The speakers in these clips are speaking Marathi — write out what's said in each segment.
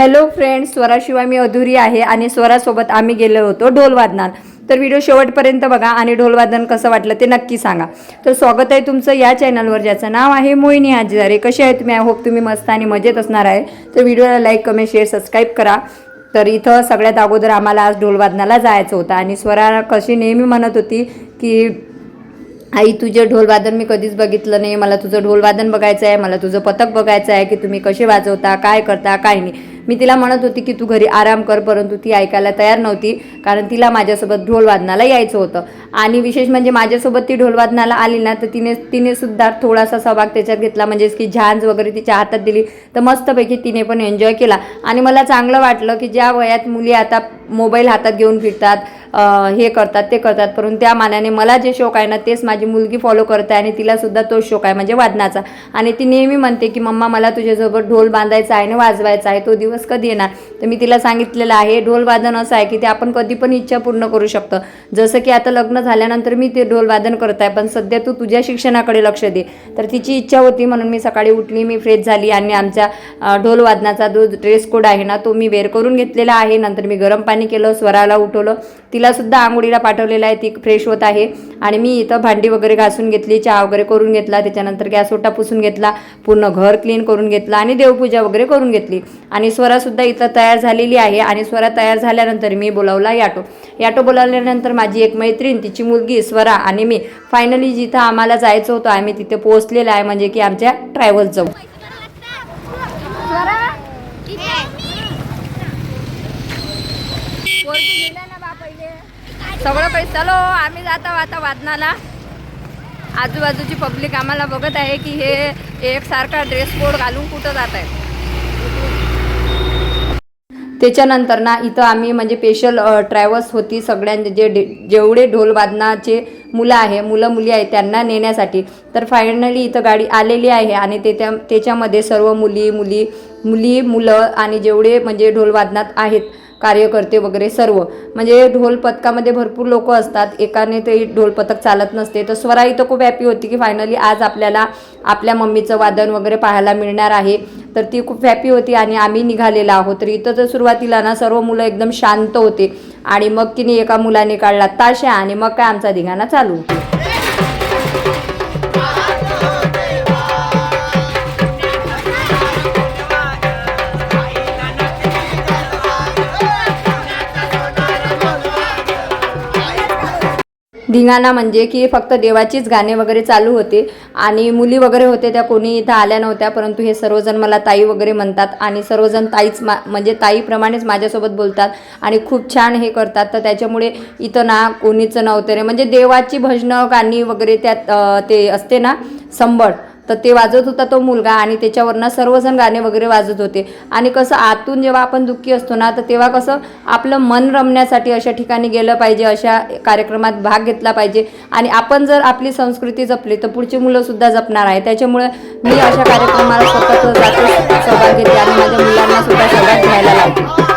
हॅलो फ्रेंड्स स्वराशिवाय मी अधुरी आहे आणि स्वरासोबत आम्ही गेलो होतो ढोलवादनात. तर व्हिडिओ शेवटपर्यंत बघा आणि ढोल वादन कसं वाटलं ते नक्की सांगा. तर स्वागत आहे तुमचं या चॅनलवर ज्याचं नाव आहे मोहिनी आजारे कसे आहे तुम्ही? आय होप तुम्ही मस्त आणि मजेत असणार आहे. तर व्हिडिओला लाईक कमेंट शेअर सबस्क्राईब करा. तर इथं सगळ्यात अगोदर आम्हाला आज ढोलवादनाला जायचं होतं आणि स्वरा कशी नेहमी म्हणत होती की आई तुझे ढोलवादन मी कधीच बघितलं नाही. मला तुझं ढोलवादन बघायचं आहे मला तुझं पथक बघायचं आहे की तुम्ही कसे वाजवता काय करता काय नाही. मी तिला म्हणत होती की तू घरी आराम कर परंतु ती ऐकायला तयार नव्हती कारण तिला माझ्यासोबत ढोलवादनाला यायचं होतं. आणि विशेष म्हणजे माझ्यासोबत ती ढोलवादनाला आली ना तर तिने तिने सुद्धा थोडासा सहभाग त्याच्यात घेतला म्हणजेच की झांज वगैरे तिच्या हातात दिली तर मस्तपैकी तिने पण एन्जॉय केला. आणि मला चांगलं वाटलं की ज्या वयात मुली आता मोबाईल हातात घेऊन फिरतात हे करतात ते करतात. परंतु त्या मानाने मला जे शौक आहे ना तेच माझी मुलगी फॉलो करते आणि तिलासुद्धा तोच शौक आहे म्हणजे वादनाचा. आणि ती नेहमी म्हणते की मम्मा मला तुझ्यासोबत ढोल बांधायचा आहे आणि वाजवायचा आहे तो दिवस कधी येणार? तर मी तिला सांगितलेलं आहे ढोल वादन असं आहे की ते आपण कधी पण इच्छा पूर्ण करू शकतो. जसं की आता लग्न झाल्यानंतर मी ते ढोल वादन करत आहे पण सध्या तू तुझ्या शिक्षणाकडे लक्ष दे. तर तिची इच्छा होती म्हणून मी सकाळी उठली मी फ्रेश झाली आणि आमच्या ढोल वादनाचा जो ड्रेस कोड आहे ना तो मी वेअर करून घेतलेला आहे. नंतर मी गरम पाणी केलं स्वराला उठवलं. तिला सुद्धा आंघोळीला पाठवलेलं आहे ती फ्रेश होत आहे. आणि मी इथं भांडी वगैरे घासून घेतली चहा वगैरे करून घेतला त्याच्यानंतर गॅस ओटा पुसून घेतला पूर्ण घर क्लीन करून घेतलं आणि देवपूजा वगैरे करून घेतली. आणि स्वरासुद्धा इथं तयार झालेली आहे आणि स्वरा तयार झाल्यानंतर मी बोलावला याटो. याटो बोलावल्यानंतर माझी एक मैत्रीण तिची मुलगी स्वरा आणि मी फायनली जिथं आम्हाला जायचं होतं आम्ही तिथे पोहोचलेलं आहे म्हणजे की आमच्या ट्रॅव्हल जाऊ सगळं पैसे चलो आम्ही जातो आता वादनाला. आजूबाजूची पब्लिक आम्हाला बघत आहे की हे एकसारखा ड्रेस कोड घालून कुठं जात आहे. त्याच्यानंतर ना इथं आम्ही म्हणजे स्पेशल ट्रॅव्हल्स होती सगळ्यांचे जे डे- जेवढे ढोल वादनाचे मुलं आहे मुलं मुली आहे त्यांना नेण्यासाठी. तर फायनली इथं गाडी आलेली आहे आणि ते त्या त्याच्यामध्ये सर्व मुली मुली मुली मुलं आणि जेवढे म्हणजे ढोल वादनात आहेत कार्यकर्ते वगैरे सर्व. म्हणजे ढोल पथकामध्ये भरपूर लोक असतात. एकाने ते ढोल पथक चालत नसते. तर स्वरा इथं खूप हॅपी होती की फायनली आज आपल्याला आपल्या मम्मीचं वादन वगैरे पाहायला मिळणार आहे. तर ती खूप हॅपी होती आणि आम्ही निघालेला आहोत. तर इथं तर सुरुवातीला ना सर्व मुलं एकदम शांत होते. आणि मग तिने एका मुलाने काढला ताशा आणि मग काय आमचा धिंगाणा चालू. धिंगाणा म्हणजे की फक्त देवाचीच गाणे वगैरे चालू होते आणि मुली वगैरे होते त्या कोणी इथं आल्या नव्हत्या परंतु हे सर्वजण मला ताई वगैरे म्हणतात आणि सर्वजण ताईच मा म्हणजे ताईप्रमाणेच माझ्यासोबत बोलतात आणि खूप छान हे करतात. तर त्याच्यामुळे इथं ना कोणीच नव्हतं रे. म्हणजे देवाची भजनं गाणी वगैरे त्यात ते असते ना संबळ. तर ते वाजत होता तो मुलगा आणि त्याच्यावरनं सर्वजण गाणे वगैरे वाजत होते. आणि कसं आतून जेव्हा आपण दुःखी असतो ना तर तेव्हा कसं आपलं मन रमण्यासाठी अशा ठिकाणी गेलं पाहिजे अशा कार्यक्रमात भाग घेतला पाहिजे. आणि आपण जर आपली संस्कृती जपली तर पुढची मुलंसुद्धा जपणार आहे. त्याच्यामुळे मी अशा कार्यक्रमाला सतत जाते सहभाग घेते आणि माझ्या मुलांना सुद्धा सहभाग घ्यायला लावते. हो,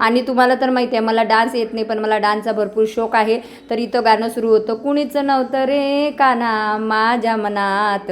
आणि तुम्हाला तर माहिती आहे मला डान्स येत नाही पण मला डान्सचा भरपूर शौक आहे. तर इथं गाणं सुरू होतं. कुणीच नव्हतं रे काना माझ्या मनात.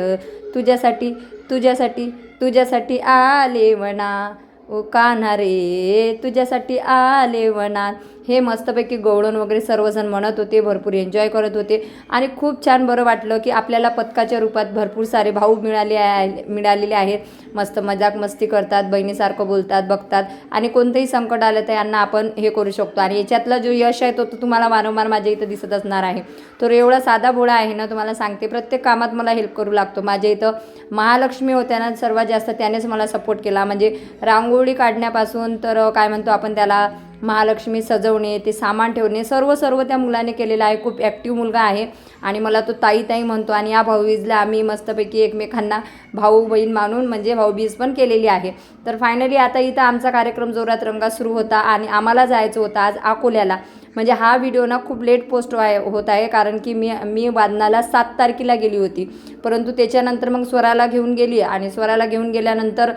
तुझ्यासाठी तुझ्यासाठी तुझ्यासाठी आले वना ओ कान्हा रे तुझ्यासाठी आले वनात हे मस्तपैकी गवळण वगैरे सर्वजण म्हणत होते भरपूर एन्जॉय करत होते. आणि खूप छान बरं वाटलं की आपल्याला पथकाच्या रूपात भरपूर सारे भाऊ मिळाले आहे मिळालेले आहेत. मस्त मजाक मस्ती करतात बहिणीसारखं बोलतात बघतात. आणि कोणतंही संकट आलं तर यांना आपण हे करू शकतो. आणि याच्यातलं जो यश आहे तो तो तुम्हाला वारंवार माझ्या इथं दिसत असणार आहे. तर एवढा साधा भोळा आहे ना तुम्हाला सांगते. प्रत्येक कामात मला हेल्प करू लागतो. माझ्या इथं महालक्ष्मी होत्या ना सर्वात जास्त त्यानेच मला सपोर्ट केला. म्हणजे रांगोळी काढण्यापासून तर काय म्हणतो आपण त्याला महालक्ष्मी सजवणे ते सामान ठेवणे सर्व सर्व त्या मुलाने केलेलं आहे. खूप ॲक्टिव्ह मुलगा आहे. आणि मला तो ताई ताई म्हणतो आणि या भाऊबीजला आम्ही मस्तपैकी एकमेकांना भाऊ बहीण मानून म्हणजे भाऊबीज पण केलेली आहे. तर फायनली आता इथं आमचा कार्यक्रम जोरात रंगात सुरू होता आणि आम्हाला जायचं होतं आज अकोल्याला. म्हणजे हा व्हिडिओ ना खूप लेट पोस्ट आहे होत आहे कारण की मी मी वादनाला सात तारखेला गेली होती. परंतु त्याच्यानंतर मग स्वराला घेऊन गेली आणि स्वराला घेऊन गेल्यानंतर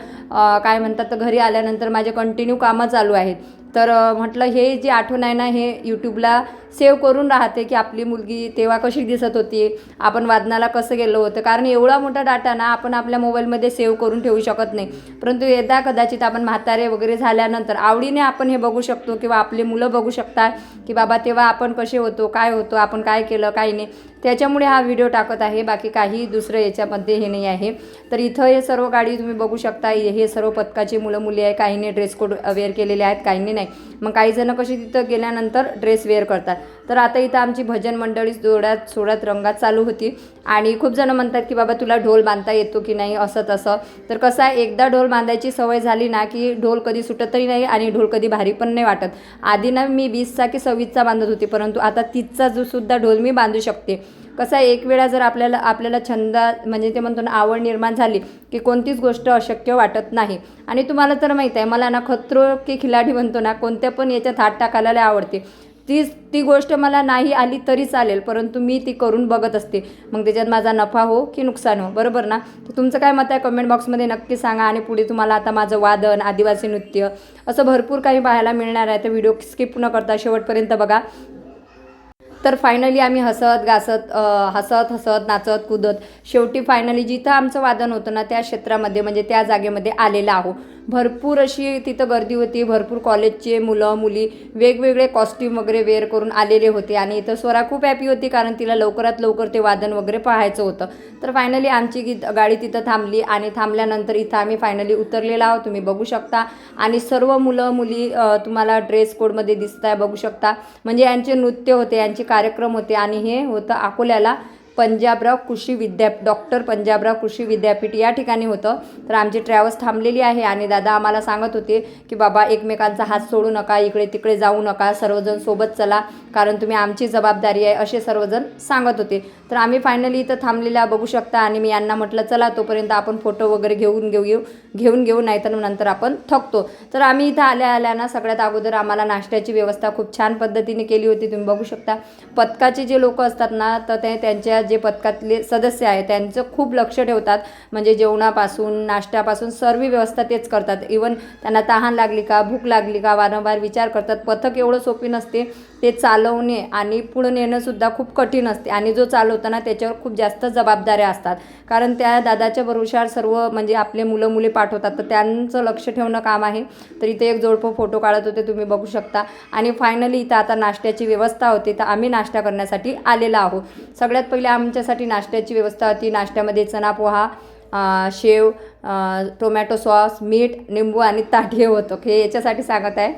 काय म्हणतात तर घरी आल्यानंतर माझे कंटिन्यू कामं चालू आहेत. तर म्हटलं हे जी आठवण आहे ना हे यूट्यूबला सेव्ह करून राहते की आपली मुलगी तेव्हा कशी दिसत होती आपण वादनाला कसं गेलो होतं. कारण एवढा मोठा डाटा ना आपण आपल्या मोबाईलमध्ये सेव्ह करून ठेवू शकत नाही. परंतु एकदा कदाचित आपण म्हातारे वगैरे झाल्यानंतर आवडीने आपण हे बघू शकतो किंवा आपले मुलं बघू शकतात की बाबा तेव्हा आपण कसे होतो काय होतो आपण काय केलं काय नाही. त्याच्यामुळे हा व्हिडिओ टाकत आहे. बाकी काही दुसरं याच्यामध्ये हे नाही आहे. तर इथं हे सर्व गाडी तुम्ही बघू शकता. हे सर्व पथकाची मुलं मुली आहे काहींनी ड्रेस कोड वेअर केलेले आहेत काहींनी नाही. मग काही जणं कशी तिथं गेल्यानंतर ड्रेस वेअर करतात. तर आता इथं आमची भजन मंडळी जोड्यात सोड्यात रंगात चालू होती. आणि खूप जण म्हणतात की बाबा तुला ढोल बांधता येतो की नाही? असं तसं. तर कसं आहे एकदा ढोल बांधायची सवय झाली ना की ढोल कधी सुटतही नाही आणि ढोल कधी भारी पण नाही वाटत. आधी ना मी वीसचा की सव्वीसचा बांधत होती परंतु आता तीसचा जो सुद्धा ढोल मी बांधू शकते. कसं आहे एक वेळा जर आपल्याला आपल्याला छंद म्हणजे ते म्हणतो ना आवड निर्माण झाली की कोणतीच गोष्ट अशक्य वाटत नाही. आणि तुम्हाला तर माहीत आहे मला ना खतरो की खिलाडी म्हणतो ना कोणत्या पण याच्यात हात टाकायला आवडते. ती ती गोष्ट मला नाही आली तरी चालेल परंतु मी ती करून बघत असते. मग त्याच्यात माझा नफा हो की नुकसान हो बरोबर ना? तर तुमचं काय मत आहे? कमेंट बॉक्समध्ये नक्की सांगा आणि पुढे तुम्हाला आता माझं वादन आदिवासी नृत्य असं भरपूर काही पाहायला मिळणार आहे. तर व्हिडिओ स्किप न करता शेवटपर्यंत बघा. तर फायनली आम्ही हसत गासत हसत हसत नाचत कुदत शेवटी फायनली जिथं आमचं वादन होतं ना त्या क्षेत्रामध्ये म्हणजे त्या जागेमध्ये आलेलं आहो. भरपूर अशी तिथं गर्दी होती. भरपूर कॉलेजचे मुलं मुली वेगवेगळे कॉस्ट्यूम वगैरे वेअर करून आलेले होते. आणि इथं स्वरा खूप हॅपी होती कारण तिला लवकरात लवकर ते वादन वगैरे पाहायचं होतं. तर फायनली आमची गीत गाडी तिथं थांबली आणि थांबल्यानंतर इथं आम्ही फायनली उतरलेला आहोत. तुम्ही बघू शकता. आणि सर्व मुलं मुली तुम्हाला ड्रेस कोडमध्ये दिसत आहे बघू शकता. म्हणजे यांचे नृत्य होते यांचे कार्यक्रम होते आणि हे होतं अकोल्याला. पंजाबराव कृषी विद्या डॉक्टर पंजाबराव कृषी विद्यापीठ या ठिकाणी होतं. तर आमची ट्रॅव्हल्स थांबलेली आहे आणि दादा आम्हाला सांगत होते की बाबा एकमेकांचा हात सोडू नका इकडे तिकडे जाऊ नका सर्वजण सोबत चला कारण तुम्ही आमची जबाबदारी आहे असे सर्वजण सांगत होते. तर आम्ही फायनली इथं थांबलेल्या बघू शकता आणि मी यांना म्हटलं चला तोपर्यंत आपण फोटो वगैरे घेऊन घेऊ येऊ घेऊन घेऊ नाहीतर नंतर आपण थकतो. तर आम्ही इथं आल्या आल्या ना सगळ्यात अगोदर आम्हाला नाश्त्याची व्यवस्था खूप छान पद्धतीने केली होती तुम्ही बघू शकता. पथकाचे जे लोक असतात ना तर ते त्यांच्या जे पथकातले सदस्य आहेत त्यांचं खूप लक्ष ठेवतात. म्हणजे जेवणापासून नाश्त्यापासून सर्व व्यवस्था तेच करतात. इवन त्यांना तहान लागली का भूक लागली का वारंवार विचार करतात. पथक एवढं सोपी नसते. ते चालवणे आणि पुढं नेणंसुद्धा खूप कठीण असते. आणि जो चालवताना त्याच्यावर खूप जास्त जबाबदाऱ्या असतात. कारण त्या दादाच्या भरोशावर सर्व म्हणजे आपले मुलं मुले पाठवतात. तर त्यांचं लक्ष ठेवणं काम आहे. तर इथे एक जोडपं फोटो काढत होते तुम्ही बघू शकता. आणि फायनली इथं आता नाश्त्याची व्यवस्था होती. तर आम्ही नाश्ता करण्यासाठी आलेला आहोत. सगळ्यात पहिले आमच्यासाठी नाश्त्याची व्यवस्था होती. नाश्त्यामध्ये चना पोहा शेव टोमॅटो सॉस मीठ निंबू आणि ताट हे होतं. हे याच्यासाठी सांगत आहे.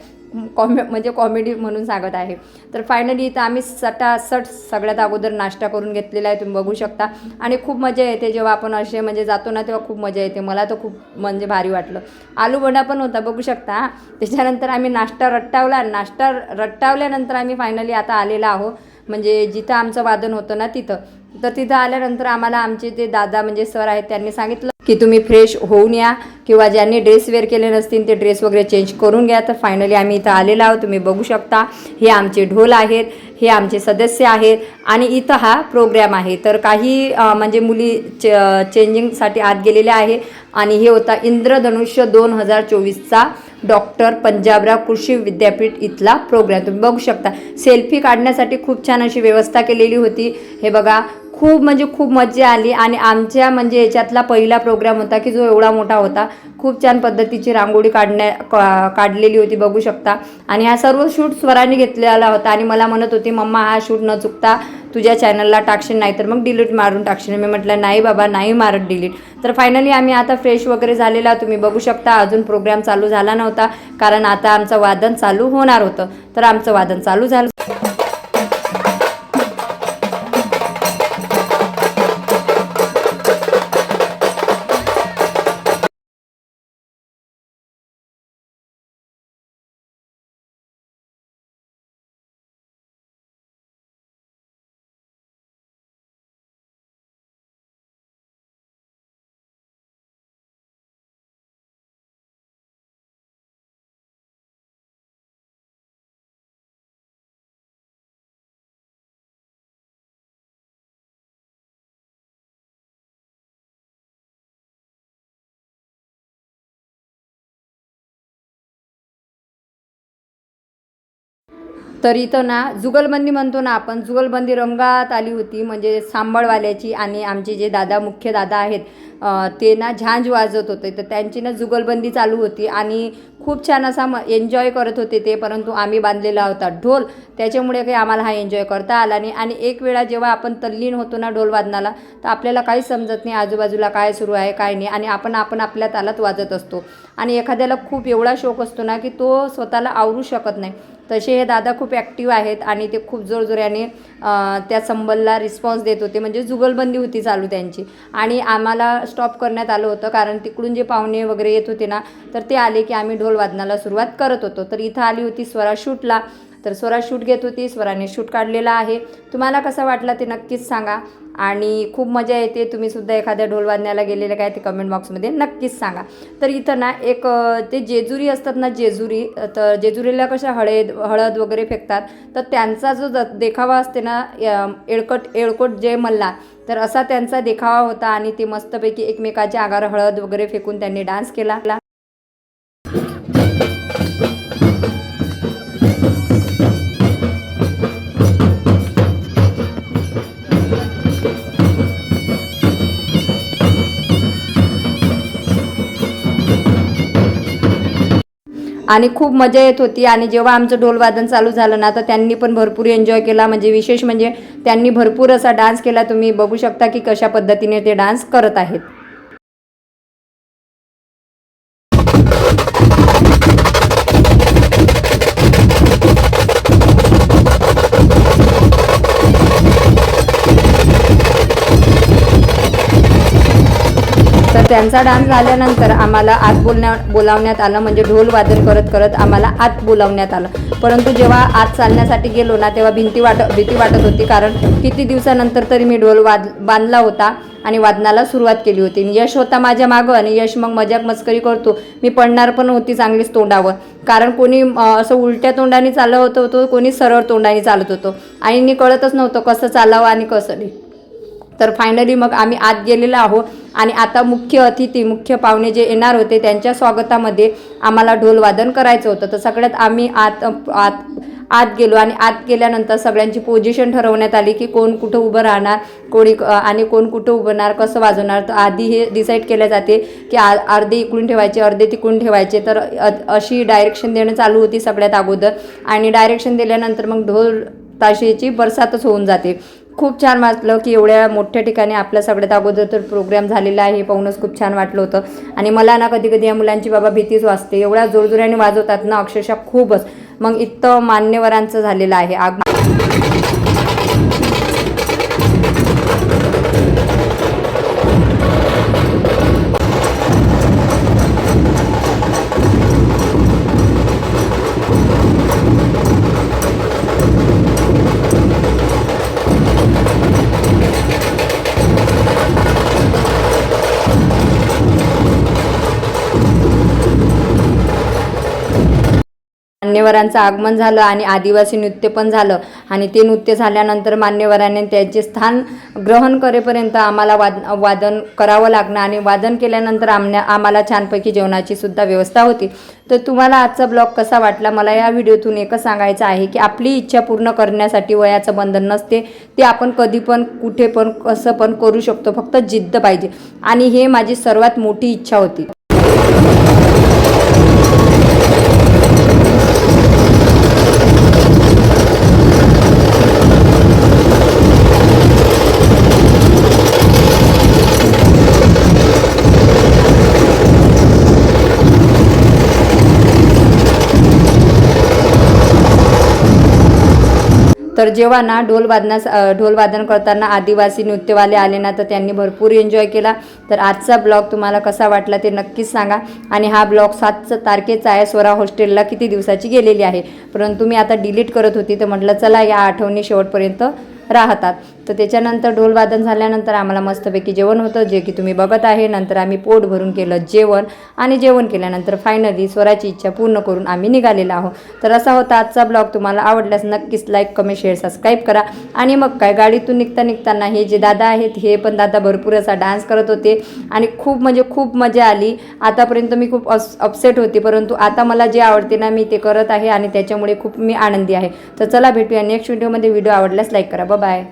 कॉमे म्हणजे कॉमेडी म्हणून सांगत आहे. तर फायनली इथं आम्ही सटासट सगळ्यात अगोदर नाश्ता करून घेतलेला आहे तुम्ही बघू शकता. आणि खूप मजा येते जेव्हा आपण असे म्हणजे जातो ना तेव्हा खूप मजा येते. मला तर खूप म्हणजे भारी वाटलं. आलू वडा पण होता बघू शकता त्याच्यानंतर आम्ही नाश्ता रट्टावला नाश्ता रट्टावल्यानंतर आम्ही फायनली आता आलेला आहो म्हणजे जिथं आमचं वादन होतं ना तिथं. तर तिथं आल्यानंतर आम्हाला आमचे ते दादा म्हणजे सर आहेत त्यांनी सांगितलं की तुम्ही फ्रेश होऊन या. किंवा ज्यांनी ड्रेस वेअर केले नसतील ते ड्रेस वगैरे चेंज करून घ्या. तर फायनली आम्ही इथं आलेलो आहोत. तुम्ही बघू शकता. हे आमचे ढोल आहेत. हे आमचे सदस्य आहेत. आणि इथं हा प्रोग्रॅम आहे. तर काही म्हणजे मुली चे चेंजिंगसाठी आत गेलेल्या आहे आणि हे होता इंद्रधनुष्य दोन हजार चोवीसचा डॉक्टर पंजाबराव कृषी विद्यापीठ इथला प्रोग्राम तुम्ही बघू शकता. सेल्फी काढण्यासाठी खूप छान अशी व्यवस्था केलेली होती. हे बघा खूप म्हणजे खूप मजा आली आणि आमच्या म्हणजे याच्यातला पहिला प्रोग्राम होता की जो एवढा मोठा होता खूप छान पद्धतीची रांगोळी काढण्या का- काढलेली होती बघू शकता. आणि हा सर्व शूट स्वराने घेतलेला होता आणि मला म्हणत होती मम्मा हा शूट न चुकता तुझ्या चॅनलला टाकशील नाही तर मग डिलीट मारून टाकशील. मी म्हटलं नाही बाबा नाही मारत डिलीट तर फायनली आम्ही आता फ्रेश वगैरे झालेला तुम्ही बघू शकता अजून प्रोग्राम चालू झाला नव्हता कारण आता आमचं वादन चालू होणार होतं. तर आमचं वादन चालू झालं. तर इथं ना जुगलबंदी म्हणतो ना आपण जुगलबंदी रंगात आली होती म्हणजे सांबळवाल्याची आणि आमचे जे दादा मुख्य दादा आहेत ते ना झांज वाजत होते. तर त्यांची ना जुगलबंदी चालू होती आणि खूप छान असा म एन्जॉय करत होते ते परंतु आम्ही बांधलेला होता ढोल. त्याच्यामुळे काही आम्हाला हा एन्जॉय करता आला नाही. आणि एक वेळा जेव्हा आपण तल्लीन होतो ना ढोल वादनाला तर आपल्याला काहीच समजत नाही आजूबाजूला काय सुरू आहे काय नाही. आणि आपण आपण आपल्या तालात वाजत असतो. आणि एखाद्याला खूप एवढा शौक असतो ना की तो स्वतःला आवरू शकत नाही. तसे हे दादा खूप ॲक्टिव्ह आहेत आणि ते खूप जोरजोऱ्याने त्या संबलला रिस्पॉन्स देत होते. म्हणजे जुगलबंदी होती चालू त्यांची. आणि आम्हाला स्टॉप करण्यात आलं होतं. कारण तिकडून जे पाहुणे वगैरे येत होते ना तर ते आले की आम्ही ढोल वादनाला सुरुवात करत होतो. तर इथं आली होती स्वरा शूटला. तर स्वरा शूट घेत होती. स्वराने शूट काढलेला आहे. तुम्हाला कसा वाटला ते नक्कीच सांगा. आणि खूप मजा येते. तुम्ही सुद्धा एखाद्या ढोल वाजण्याला गेलेलं काय ते कमेंट बॉक्समध्ये नक्कीच सांगा. तर इथं ना एक ते जेजुरी असतात ना जेजुरी तर जेजुरीला कशा हळद हळद वगैरे फेकतात. तर त्यांचा जो देखावा असते ना य- एळकट एळकोट जय मल्ला तर असा त्यांचा देखावा होता आणि ते मस्तपैकी एकमेकाच्या आगार हळद वगैरे फेकून त्यांनी डान्स केला. आणि खूप मजा येत होती. आणि जेव्हा आमचं ढोलवादन चालू झालं ना तर त्यांनी पण भरपूर एन्जॉय केला. म्हणजे विशेष म्हणजे त्यांनी भरपूर असा डान्स केला. तुम्ही बघू शकता की कशा पद्धतीने ते डान्स करत आहेत. त्यांचा डान्स झाल्यानंतर आम्हाला आत बोलण्या बोलावण्यात आलं. म्हणजे ढोल वादन करत करत आम्हाला आत बोलावण्यात आलं. परंतु जेव्हा आत चालण्यासाठी गेलो ना तेव्हा भिंती वाट भीती वाटत होती. कारण किती दिवसानंतर तरी मी ढोल वाद बांधला होता आणि वादनाला सुरुवात केली होती. यश होता माझ्या मागं आणि यश मग मजाक मस्करी करतो. मी पडणार पण होती चांगलीच तोंडावर. कारण कोणी असं उलट्या तोंडाने चालत होतं कोणी सरळ तोंडाने चालत होतो. आणि मी कळतच नव्हतं कसं चालावं आणि कसं नाही. तर फायनली मग आम्ही आत गेलेलो आहोत. आणि आता मुख्य अतिथी मुख्य पाहुणे जे येणार होते त्यांच्या स्वागतामध्ये आम्हाला ढोलवादन करायचं होतं. तर सगळ्यात आम्ही आत आत आत गेलो आणि आत गेल्यानंतर सगळ्यांची पोझिशन ठरवण्यात आली की कोण कुठं उभं राहणार कोणी आणि कोण कुठं उभणार कसं वाजवणार. तर आधी हे डिसाईड केल्या जाते की आ अर्धे इकडून ठेवायचे अर्धे तिकडून ठेवायचे. तर अशी डायरेक्शन देणं चालू होती सगळ्यात अगोदर. आणि डायरेक्शन दिल्यानंतर मग ढोल ताशेची बरसातच होऊन जाते. खूप छान वाटलं की एवढ्या मोठ्या ठिकाणी आपल्या सगळ्यात अगोदर तर प्रोग्राम झालेला आहे. हे पाहूनच खूप छान वाटलं होतं. आणि मला ना कधी कधी या मुलांची बाबा भीतीच वाचते. एवढ्या जोरजोराने वाजवतात ना अक्षरशः खूपच. मग इतकं मान्यवरांचं झालेलं आहे. आग मान्यवरांचं आगमन झालं आणि आदिवासी नृत्य पण झालं. आणि ते नृत्य झाल्यानंतर मान्यवरांनी त्यांचे स्थान ग्रहण करेपर्यंत आम्हाला वाद वादन करावं लागणं आणि वादन केल्यानंतर आमल्या आम्हाला छानपैकी जेवणाची सुद्धा व्यवस्था होती. तर तुम्हाला आजचा ब्लॉग कसा वाटला? मला या व्हिडिओतून एकच सांगायचं आहे की आपली इच्छा पूर्ण करण्यासाठी वयाचं बंधन नसते. ते आपण कधी पण कुठे पण कसं पण करू शकतो. फक्त जिद्द पाहिजे. आणि हे माझी सर्वात मोठी इच्छा होती. तर जेव्हा ना ढोल वादनास ढोल वादन करताना आदिवासी नृत्यवाले आले ना तर त्यांनी भरपूर एन्जॉय केला. तर आजचा ब्लॉग तुम्हाला कसा वाटला ते नक्कीच सांगा. आणि हा ब्लॉग सात तारखेचा आहे. स्वरा हॉस्टेलला किती दिवसाची गेलेली आहे. परंतु मी आता डिलीट करत होती तर म्हटलं चला या आठवणी शेवटपर्यंत राहतात. तर त्याच्यानंतर ढोलवादन झाल्यानंतर आम्हाला मस्तपैकी जेवण होतं जे की तुम्ही बघत आहे. नंतर आम्ही पोट भरून केलं जेवण आणि जेवण केल्यानंतर फायनली स्वराची इच्छा पूर्ण करून आम्ही निघालेलो आहोत. तर असा होता आजचा ब्लॉग. तुम्हाला आवडल्यास नक्कीच लाईक कमेंट शेअर सबस्क्राईब करा. आणि मग काय गाडीतून निघता निघताना हे जे दादा आहेत हे पण दादा भरपूर असा डान्स करत होते. आणि खूप म्हणजे खूप मजा आली. आतापर्यंत मी खूप अस अपसेट होते. परंतु आता मला जे आवडते ना मी ते करत आहे आणि त्याच्यामुळे खूप मी आनंदी आहे. तर चला भेटूया नेक्स्ट व्हिडिओमध्ये व्हिडिओ आवडल्यास लाईक करा. बाय